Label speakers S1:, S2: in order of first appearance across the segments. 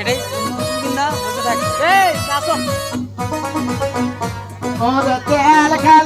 S1: এটাই না? বসে থাক। এই আসো।
S2: ওরে তেল খেলো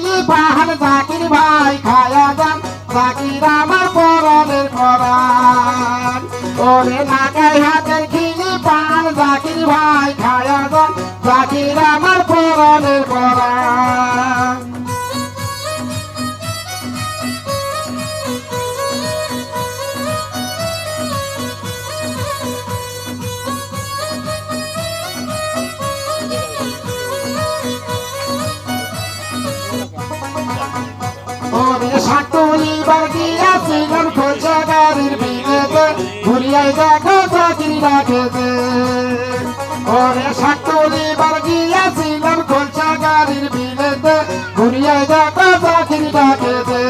S2: জাকির আমার পরনের পরাণ ওরে নাকায় চাকরি রাখেছে ওরে সাতলি বাগিয়া সিগন খোঁজা গাড়ির বিলেতে ঘুরিয়াই দেখো চাকরি রাখেছে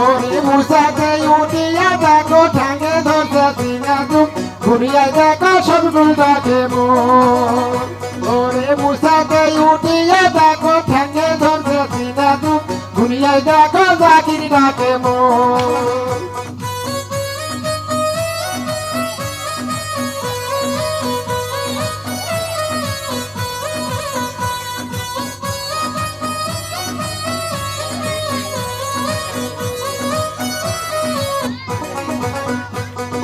S2: ওরে মুসাকে উঠিয়া দেখো ঠ্যাঙ্গে ধরছে সিনা দুম ঘুরিয়া দেখো সবগুল ডাকে মোরে মুসাতে উঠিয়ে দেখো ঠেঙে ধরছে সিনা দুম ঘুরিয়া দেখো জাকির ডাকে মোর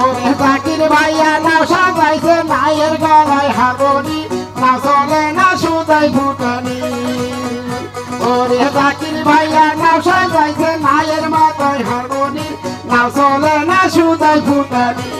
S2: ওরে জাকির ভাইয়া নাও সাজাইছে মায়ের গলায় হাগরি না চলে না সুদাই ফুটানি। ওরে জাকির ভাইয়া নাও সাজাইছে মায়ের মাথায় হাগরি না চলে না সুদাই ফুটানি।